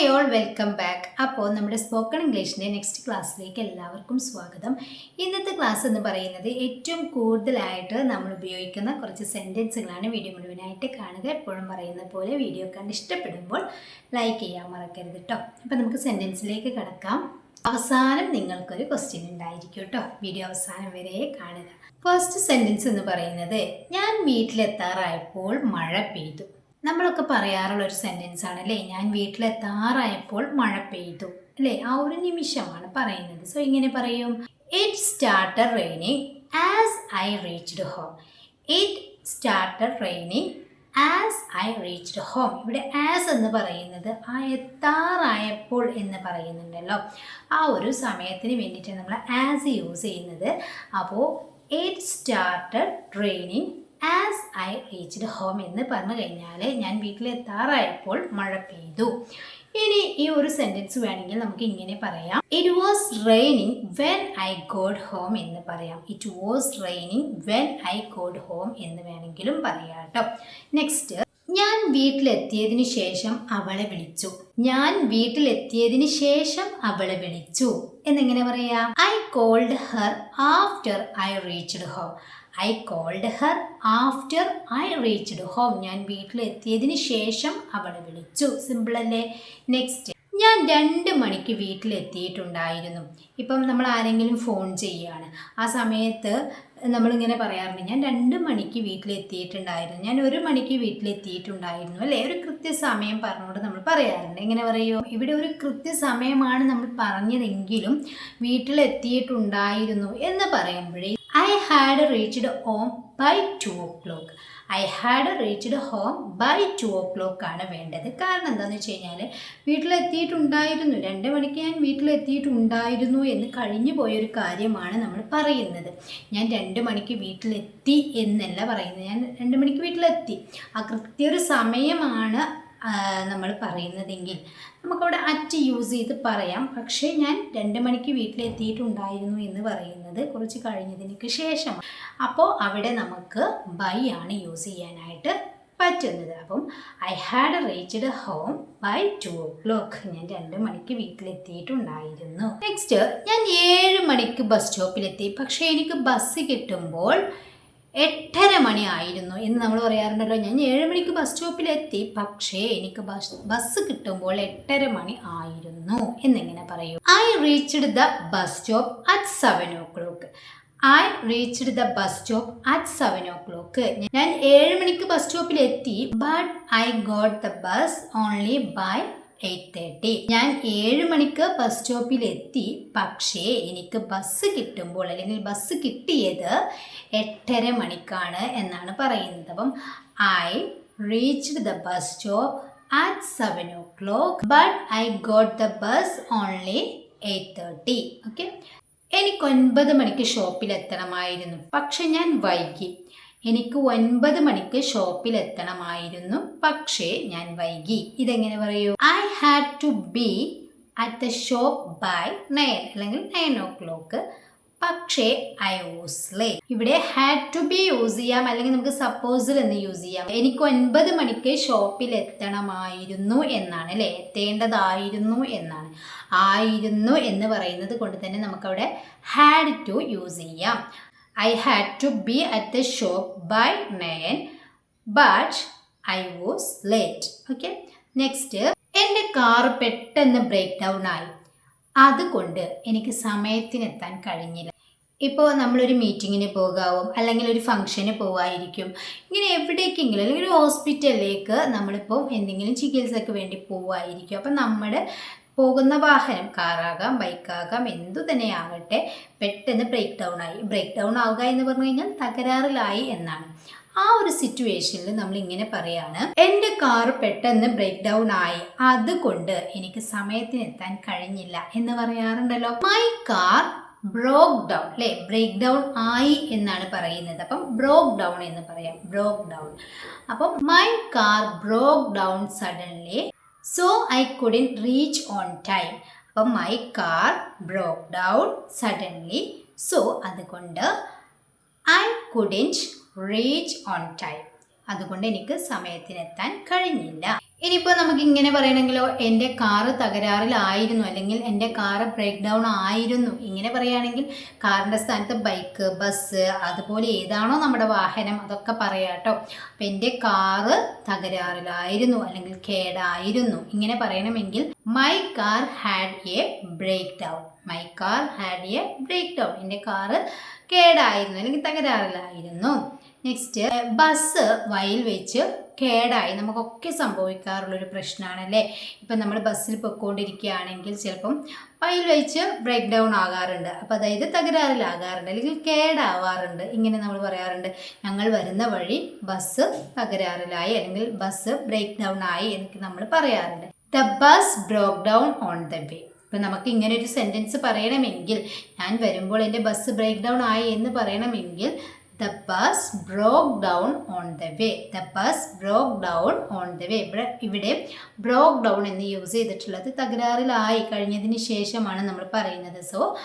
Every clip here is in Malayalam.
ഹായ് ഓൾ വെൽക്കം ബാക്ക് അപ്പോൾ നമ്മുടെ സ്പോക്കൺ ഇംഗ്ലീഷിന്റെ നെക്സ്റ്റ് ക്ലാസ്സിലേക്ക് എല്ലാവർക്കും സ്വാഗതം. ഇന്നത്തെ ക്ലാസ് എന്ന് പറയുന്നത് ഏറ്റവും കൂടുതലായിട്ട് നമ്മൾ ഉപയോഗിക്കുന്ന കുറച്ച് സെന്റൻസുകളാണ് വീഡിയോ മുഴുവനായിട്ട് കാണുക. എപ്പോഴും പറയുന്ന പോലെ വീഡിയോ കണ്ട് ഇഷ്ടപ്പെടുമ്പോൾ ലൈക്ക് ചെയ്യാൻ മറക്കരുത് കേട്ടോ അപ്പോൾ നമുക്ക് സെന്റൻസിലേക്ക് കിടക്കാം. അവസാനം നിങ്ങൾക്കൊരു ക്വസ്റ്റ്യൻ ഉണ്ടായിരിക്കും കേട്ടോ വീഡിയോ അവസാനം വരെ കാണുക. ഫസ്റ്റ് സെന്റൻസ് എന്ന് പറയുന്നത് ഞാൻ വീട്ടിലെത്താറായപ്പോൾ മഴ പെയ്തു. നമ്മളൊക്കെ പറയാറുള്ള ഒരു സെന്റൻസ് ആണ് അല്ലേ? ഞാൻ വീട്ടിലെത്താറായപ്പോൾ മഴ പെയ്തു അല്ലേ? ആ ഒരു നിമിഷമാണ് പറയുന്നത്. സോ ഇങ്ങനെ പറയും. It started raining as I reached home it started raining as I reached home ഇവിടെ ആസ് എന്ന് പറയുന്നത് ആ എത്താറായപ്പോൾ എന്ന് പറയുന്നുണ്ടല്ലോ. ആ ഒരു സമയത്തിന് വേണ്ടിയിട്ട് നമ്മൾ ആസ് യൂസ് ചെയ്യുന്നത്. അപ്പോൾ it started training as I reached home എന്ന് പറഞ്ഞു കഴിഞ്ഞാൽ ഞാൻ വീട്ടിലെത്താറായപ്പോൾ മഴ പെയ്തു. ഇനി ഈ ഒരു സെന്റൻസ് വേണമെങ്കിൽ നമുക്ക് ഇങ്ങനെ പറയാം. It was raining when I got home എന്ന് പറയാം. It was raining when I got home എന്ന് വേണമെങ്കിലും പറയാം നെക്സ്റ്റ് ഞാൻ വീട്ടിലെത്തിയതിന് ശേഷം അവളെ വിളിച്ചു. ഞാൻ വീട്ടിലെത്തിയതിന് ശേഷം അവളെ വിളിച്ചു. എന്നെങ്ങനെ പറയാ? I called her after I reached home I called her after I reached home ഞാൻ വീട്ടിലെത്തിയതിന് ശേഷം അവളെ വിളിച്ചു. സിമ്പിൾ അല്ലേ? നെക്സ്റ്റ് ഞാൻ രണ്ട് മണിക്ക് വീട്ടിലെത്തിയിട്ടുണ്ടായിരുന്നു. ഇപ്പം നമ്മൾ ആരെങ്കിലും ഫോൺ ചെയ്യുകയാണ് ആ സമയത്ത് നമ്മളിങ്ങനെ പറയാറുണ്ട് ഞാൻ രണ്ട് മണിക്ക് വീട്ടിലെത്തിയിട്ടുണ്ടായിരുന്നു. ഞാൻ ഒരു മണിക്ക് വീട്ടിലെത്തിയിട്ടുണ്ടായിരുന്നു. അല്ലേ? ഒരു കൃത്യസമയം പറഞ്ഞുകൊണ്ട് നമ്മൾ പറയാറുണ്ട്. എങ്ങനെ പറയുമോ ഇവിടെ ഒരു കൃത്യസമയമാണ് നമ്മൾ പറഞ്ഞതെങ്കിലും വീട്ടിലെത്തിയിട്ടുണ്ടായിരുന്നു എന്ന് പറയുമ്പോഴേ I had reached home by two o'clock I had reached home by two o'clock ആണ് വേണ്ടത്. കാരണം എന്താണെന്ന് വെച്ച് കഴിഞ്ഞാൽ വീട്ടിലെത്തിയിട്ടുണ്ടായിരുന്നു. രണ്ട് മണിക്ക് ഞാൻ വീട്ടിലെത്തിയിട്ടുണ്ടായിരുന്നു എന്ന് കഴിഞ്ഞു പോയൊരു കാര്യമാണ് നമ്മൾ പറയുന്നത്. ഞാൻ രണ്ട് മണിക്ക് വീട്ടിലെത്തി എന്നല്ല പറയുന്നത്. ഞാൻ രണ്ട് മണിക്ക് വീട്ടിലെത്തി. ആ കൃത്യ ഒരു സമയമാണ് നമ്മൾ പറയുന്നതെങ്കിൽ. നമുക്കവിടെ അറ്റ് യൂസ് ചെയ്ത് പറയാം. പക്ഷേ ഞാൻ രണ്ട് മണിക്ക് വീട്ടിലെത്തിയിട്ടുണ്ടായിരുന്നു എന്ന് പറയുന്നത് കുറച്ച് കഴിഞ്ഞതിന് ശേഷം അപ്പോൾ അവിടെ നമുക്ക് ബൈ ആണ് യൂസ് ചെയ്യാനായിട്ട് പറ്റുന്നത്. അപ്പം I had reached home by two o'clock ഞാൻ രണ്ട് മണിക്ക് വീട്ടിലെത്തിയിട്ടുണ്ടായിരുന്നു. നെക്സ്റ്റ് ഞാൻ ഏഴ് മണിക്ക് ബസ് സ്റ്റോപ്പിലെത്തി പക്ഷേ എനിക്ക് ബസ് കിട്ടുമ്പോൾ എട്ടര മണിയായിരുന്നു എന്ന് നമ്മൾ പറയാറുണ്ടല്ലോ. ഞാൻ ഏഴ് മണിക്ക് ബസ് സ്റ്റോപ്പിലെത്തി പക്ഷേ എനിക്ക് ബസ് ബസ് കിട്ടുമ്പോൾ എട്ടര മണി ആയിരുന്നു എന്നിങ്ങനെ പറയൂ. I reached the bus stop at seven o'clock I reached the bus stop at seven o'clock ഞാൻ ഏഴ് മണിക്ക് bus സ്റ്റോപ്പിലെത്തി but I got the bus only by eight thirty ഞാൻ ഏഴ് മണിക്ക് ബസ് സ്റ്റോപ്പിൽ എത്തി. പക്ഷേ എനിക്ക് ബസ് കിട്ടുമ്പോൾ അല്ലെങ്കിൽ ബസ് കിട്ടിയത് എട്ടര മണിക്കാണ് എന്നാണ് പറയുന്നത്. അപ്പം I reached the bus stop at seven o'clock but I got the bus only eight thirty okay എനിക്ക് ഒൻപത് മണിക്ക് ഷോപ്പിൽ എത്തണമായിരുന്നു. പക്ഷെ ഞാൻ വൈകി. എനിക്ക് ഒൻപത് മണിക്ക് ഷോപ്പിൽ എത്തണമായിരുന്നു. പക്ഷേ ഞാൻ വൈകി. ഇതെങ്ങനെ പറയൂ? I had to be at the shop by nine അല്ലെങ്കിൽ നയൻ ഓ ക്ലോക്ക് പക്ഷേ ഐ വാസ് ലേ ഇവിടെ ഹാഡ് ടു ബി യൂസ് ചെയ്യാം. അല്ലെങ്കിൽ നമുക്ക് സപ്പോസൽ എന്ന് യൂസ് ചെയ്യാം? എനിക്ക് ഒൻപത് മണിക്ക് ഷോപ്പിൽ എത്തണമായിരുന്നു എന്നാണ് അല്ലേ? എത്തേണ്ടതായിരുന്നു എന്നാണ്. ആയിരുന്നു എന്ന് പറയുന്നത് കൊണ്ട് തന്നെ നമുക്കവിടെ ഹാഡ് ടു യൂസ് ചെയ്യാം. I had to be at the shop by nine but I was late okay next എന്റെ കാർ പെട്ടെന്ന് ബ്രേക്ക് ഡൗൺ ആയി. അതുകൊണ്ട് എനിക്ക് സമയത്തിനെത്താൻ കഴിഞ്ഞില്ല. ഇപ്പോൾ നമ്മളൊരു മീറ്റിങ്ങിന് പോകാവും അല്ലെങ്കിൽ ഒരു ഫംഗ്ഷന് പോവായിരിക്കും. ഇങ്ങനെ എവിടേക്കെങ്കിലും അല്ലെങ്കിൽ ഒരു ഹോസ്പിറ്റലിലേക്ക് നമ്മളിപ്പോൾ എന്തെങ്കിലും ചികിത്സയ്ക്ക് വേണ്ടി പോവായിരിക്കും. അപ്പം നമ്മുടെ പോകുന്ന വാഹനം കാറാകാം ബൈക്കാകാം എന്തു തന്നെയാകട്ടെ പെട്ടെന്ന് ബ്രേക്ക് ഡൗൺ ആയി. ബ്രേക്ക് ഡൗൺ ആവുക എന്ന് പറഞ്ഞു കഴിഞ്ഞാൽ തകരാറിലായി എന്നാണ്. ആ ഒരു സിറ്റുവേഷനിൽ നമ്മൾ ഇങ്ങനെ പറയാണ് എന്റെ കാർ പെട്ടെന്ന് ബ്രേക്ക് ഡൗൺ ആയി. അതുകൊണ്ട് എനിക്ക് സമയത്തിന് എത്താൻ കഴിഞ്ഞില്ല. എന്ന് പറയാറുണ്ടല്ലോ. മൈ കാർ ബ്രോക്ക് ഡൗൺ അല്ലേ ബ്രേക്ക് ഡൗൺ ആയി എന്നാണ് പറയുന്നത്. അപ്പം ബ്രോക്ക് ഡൗൺ എന്ന് പറയാം. ബ്രോക്ക് ഡൗൺ അപ്പം my car broke down suddenly so I couldn't reach on time അപ്പം my car broke down suddenly so അതുകൊണ്ട് I couldn't reach on time അതുകൊണ്ട് എനിക്ക് സമയത്തിനെത്താൻ കഴിഞ്ഞില്ല. ഇനിയിപ്പോൾ നമുക്ക് ഇങ്ങനെ പറയണമെങ്കിലോ എന്റെ കാറ് തകരാറിലായിരുന്നു അല്ലെങ്കിൽ എന്റെ കാറ് ബ്രേക്ക് ഡൗൺ ആയിരുന്നു ഇങ്ങനെ പറയുകയാണെങ്കിൽ കാറിന്റെ സ്ഥാനത്ത് ബൈക്ക് ബസ് അതുപോലെ ഏതാണോ നമ്മുടെ വാഹനം അതൊക്കെ പറയാം കേട്ടോ. അപ്പം എന്റെ കാറ് തകരാറിലായിരുന്നു അല്ലെങ്കിൽ കേടായിരുന്നു. ഇങ്ങനെ പറയണമെങ്കിൽ my car had a break down my car had a break down എന്റെ കാറ് കേടായിരുന്നു. എനിക്ക് തകരാറിലായിരുന്നു. നെക്സ്റ്റ് ബസ് വയൽ വെച്ച് കേടായി. നമുക്കൊക്കെ സംഭവിക്കാറുള്ളൊരു പ്രശ്നമാണല്ലേ ഇപ്പം നമ്മൾ ബസ്സിൽ പൊയ്ക്കൊണ്ടിരിക്കുകയാണെങ്കിൽ ചിലപ്പം വയൽ വെച്ച് ബ്രേക്ക് ഡൗൺ ആകാറുണ്ട്. അപ്പോൾ അതായത് തകരാറിലാകാറുണ്ട്. അല്ലെങ്കിൽ കേടാവാറുണ്ട്. ഇങ്ങനെ നമ്മൾ പറയാറുണ്ട്. ഞങ്ങൾ വരുന്ന വഴി ബസ് തകരാറിലായി അല്ലെങ്കിൽ ബസ് ബ്രേക്ക് ഡൗൺ ആയി എന്നൊക്കെ നമ്മൾ പറയാറുണ്ട്. The bus broke down on the way ഇപ്പം നമുക്ക് ഇങ്ങനെ ഒരു സെന്റൻസ് പറയണമെങ്കിൽ ഞാൻ വരുമ്പോൾ എന്റെ ബസ് ബ്രേക്ക് ഡൗൺ ആയി എന്ന് പറയണമെങ്കിൽ the bus broke down on the way the bus broke down on the way ഇവിടെ ഇവിടെ ബ്രോക്ക് ഡൗൺ എന്ന് യൂസ് ചെയ്തിട്ടുള്ളത് തകരാറിലായി കഴിഞ്ഞതിന് ശേഷമാണ് നമ്മൾ പറയുന്നത്. So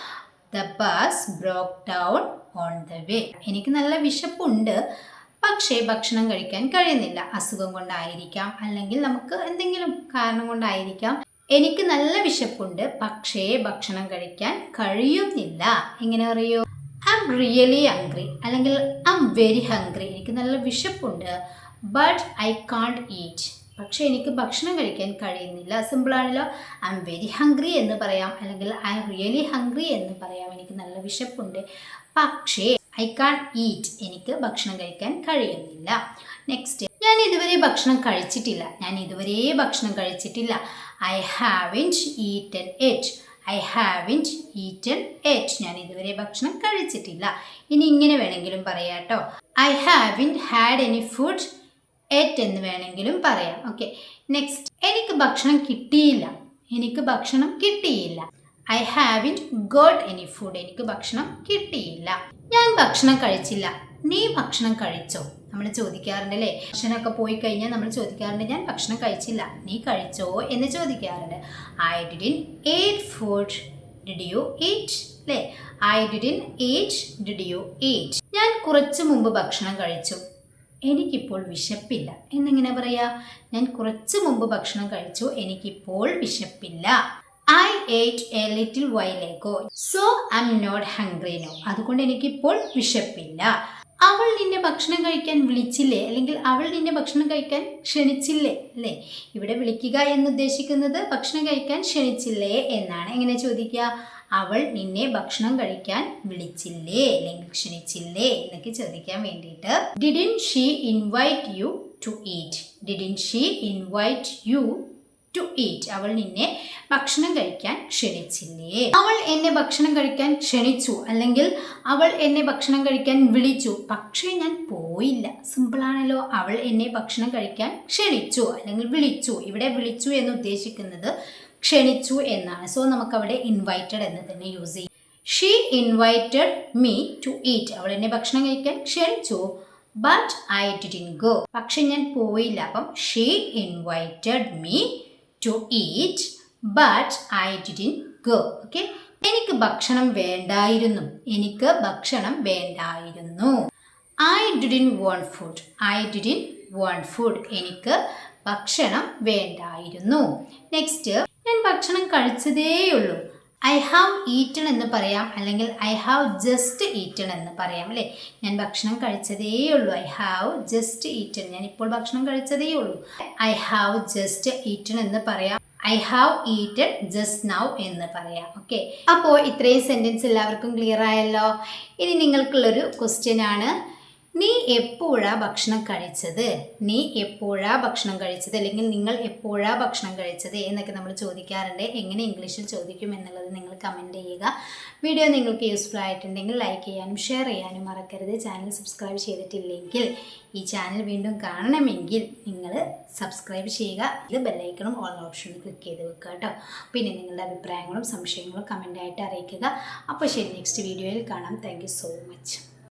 the bus broke down on the way എനിക്ക് നല്ല വിശപ്പുണ്ട്. പക്ഷേ ഭക്ഷണം കഴിക്കാൻ കഴിയുന്നില്ല. അസുഖം കൊണ്ടായിരിക്കാം. അല്ലെങ്കിൽ നമുക്ക് എന്തെങ്കിലും കാരണം കൊണ്ടായിരിക്കാം. എനിക്ക് നല്ല വിശപ്പുണ്ട് പക്ഷേ ഭക്ഷണം കഴിക്കാൻ കഴിയുന്നില്ല. എങ്ങനെ അറിയോ? ഐ എം റിയലി ഹംഗ്രി അല്ലെങ്കിൽ ഐ എം വെരി ഹംഗ്രി എനിക്ക് നല്ല വിശപ്പുണ്ട് ബട്ട് ഐ കാണ്ട് ഈറ്റ് പക്ഷേ എനിക്ക് ഭക്ഷണം കഴിക്കാൻ കഴിയുന്നില്ല. സിമ്പിളാണല്ലോ ഐ എം വെരി ഹംഗ്രി എന്ന് പറയാം. അല്ലെങ്കിൽ ഐ എം റിയലി ഹംഗ്രി എന്ന് പറയാം. എനിക്ക് നല്ല വിശപ്പുണ്ട് പക്ഷേ ഐ കാൺ ഈറ്റ് എനിക്ക് ഭക്ഷണം കഴിക്കാൻ കഴിയുന്നില്ല. നെക്സ്റ്റ് ഞാൻ ഇതുവരെ ഭക്ഷണം കഴിച്ചിട്ടില്ല. ഞാൻ ഇതുവരെ ഭക്ഷണം കഴിച്ചിട്ടില്ല. I haven't eaten yet I haven't eaten yet ഞാൻ ഇതുവരെ ഭക്ഷണം കഴിച്ചിട്ടില്ല. ഇനി ഇങ്ങനെ വേണമെങ്കിലും പറയാം കേട്ടോ I haven't had any food yet എന്ന് വേണമെങ്കിലും പറയാം. ഓക്കെ നെക്സ്റ്റ് എനിക്ക് ഭക്ഷണം കിട്ടിയില്ല. എനിക്ക് ഭക്ഷണം കിട്ടിയില്ല. I haven't got any food എനിക്ക് ഭക്ഷണം കിട്ടിയില്ല. ഞാൻ ഭക്ഷണം കഴിച്ചില്ല. നീ ഭക്ഷണം കഴിച്ചോ? നമ്മൾ ചോദിക്കാറുണ്ട് അല്ലേ ഭക്ഷണമൊക്കെ പോയി കഴിഞ്ഞാൽ നമ്മൾ ചോദിക്കാറുണ്ട് ഞാൻ ഭക്ഷണം കഴിച്ചില്ല. നീ കഴിച്ചോ? എന്ന് ചോദിക്കാറുണ്ട്. I didn't ate food did you eat അല്ലേ I didn't eat did you eat ഞാൻ കുറച്ച് മുമ്പ് ഭക്ഷണം കഴിച്ചു. എനിക്കിപ്പോൾ വിശപ്പില്ല. എന്നിങ്ങനെ പറയാ? ഞാൻ കുറച്ച് മുമ്പ് ഭക്ഷണം കഴിച്ചു. എനിക്കിപ്പോൾ വിശപ്പില്ല. I ate a little while ago so I'm not hungry no അതുകൊണ്ട് എനിക്കിപ്പോൾ വിശപ്പില്ല. അവൾ നിന്നെ ഭക്ഷണം കഴിക്കാൻ വിളിച്ചില്ലേ? അല്ലെങ്കിൽ അവൾ നിന്നെ ഭക്ഷണം കഴിക്കാൻ ക്ഷണിച്ചില്ലേ? അല്ലേ? ഇവിടെ വിളിക്കുക എന്ന് ഉദ്ദേശിക്കുന്നത് ഭക്ഷണം കഴിക്കാൻ ക്ഷണിച്ചില്ലേ എന്നാണ്. എങ്ങനെ ചോദിക്കുക? അവൾ നിന്നെ ഭക്ഷണം കഴിക്കാൻ വിളിച്ചില്ലേ? അല്ലെങ്കിൽ ക്ഷണിച്ചില്ലേ? എന്നൊക്കെ ചോദിക്കാൻ വേണ്ടിയിട്ട്. Didn't she invite you to eat didn't she invite you to eat അവൾ നിന്നെ ഭക്ഷണം കഴിക്കാൻ ക്ഷണിച്ചില്ലേ? അവൾ എന്നെ ഭക്ഷണം കഴിക്കാൻ ക്ഷണിച്ചു. അല്ലെങ്കിൽ അവൾ എന്നെ ഭക്ഷണം കഴിക്കാൻ വിളിച്ചു. പക്ഷേ ഞാൻ പോയില്ല. സിമ്പിളാണല്ലോ അവൾ എന്നെ ഭക്ഷണം കഴിക്കാൻ ക്ഷണിച്ചു. അല്ലെങ്കിൽ വിളിച്ചു. ഇവിടെ വിളിച്ചു എന്ന് ഉദ്ദേശിക്കുന്നത് ക്ഷണിച്ചു എന്നാണ്. സോ നമുക്കവിടെ ഇൻവൈറ്റഡ് എന്ന് തന്നെ യൂസ് ചെയ്യും. She invited me to eat അവൾ എന്നെ ഭക്ഷണം കഴിക്കാൻ ക്ഷണിച്ചു. ബട്ട് ഐ ഡിഡിൻ ഗോ പക്ഷെ ഞാൻ പോയില്ല. അപ്പം she invited me to eat but I didn't go okay എനിക്ക് ഭക്ഷണം വേണ്ടായിരുന്നു. എനിക്ക് ഭക്ഷണം വേണ്ടായിരുന്നു. I didn't want food I didn't want food എനിക്ക് ഭക്ഷണം വേണ്ടായിരുന്നു. നെക്സ്റ്റ് ഞാൻ ഭക്ഷണം കഴിച്ചതേയുള്ളൂ. ഐ ഹാവ് ഈറ്റൺ എന്ന് പറയാം. അല്ലെങ്കിൽ ഐ ഹാവ് ജസ്റ്റ് ഈറ്റൺ എന്ന് പറയാം അല്ലേ? ഞാൻ ഭക്ഷണം കഴിച്ചതേ ഉള്ളൂ. ഐ ഹാവ് ജസ്റ്റ് ഈറ്റൺ ഞാൻ ഇപ്പോൾ ഭക്ഷണം കഴിച്ചതേ ഉള്ളൂ. ഐ ഹാവ് ജസ്റ്റ് ഈറ്റൺ എന്ന് പറയാം. I have eated just now എന്ന് പറയാം. ഓക്കെ അപ്പോൾ ഇത്രയും സെന്റൻസ് എല്ലാവർക്കും ക്ലിയർ ആയല്ലോ. ഇനി നിങ്ങൾക്കുള്ളൊരു ക്വസ്റ്റ്യൻ ആണ്. നീ എപ്പോഴാ ഭക്ഷണം കഴിച്ചത്? നീ എപ്പോഴാ ഭക്ഷണം കഴിച്ചത്? അല്ലെങ്കിൽ നിങ്ങൾ എപ്പോഴാ ഭക്ഷണം കഴിച്ചത്? എന്നൊക്കെ നമ്മൾ ചോദിക്കാറുണ്ട്. എങ്ങനെ ഇംഗ്ലീഷിൽ ചോദിക്കും എന്നുള്ളത് നിങ്ങൾ കമന്റ് ചെയ്യുക. വീഡിയോ നിങ്ങൾക്ക് യൂസ്ഫുൾ ആയിട്ടുണ്ടെങ്കിൽ ലൈക്ക് ചെയ്യാനും ഷെയർ ചെയ്യാനും മറക്കരുത്. ചാനൽ സബ്സ്ക്രൈബ് ചെയ്തിട്ടില്ലെങ്കിൽ ഈ ചാനൽ വീണ്ടും കാണണമെങ്കിൽ നിങ്ങൾ സബ്സ്ക്രൈബ് ചെയ്യുക. ഇത് ബെല്ലൈക്കണും ഓൾ ഓപ്ഷനും ക്ലിക്ക് ചെയ്ത് വെക്കുക കേട്ടോ. പിന്നെ നിങ്ങളുടെ അഭിപ്രായങ്ങളും സംശയങ്ങളും കമന്റായിട്ട് അറിയിക്കുക. അപ്പോൾ ശരി നെക്സ്റ്റ് വീഡിയോയിൽ കാണാം. Thank so much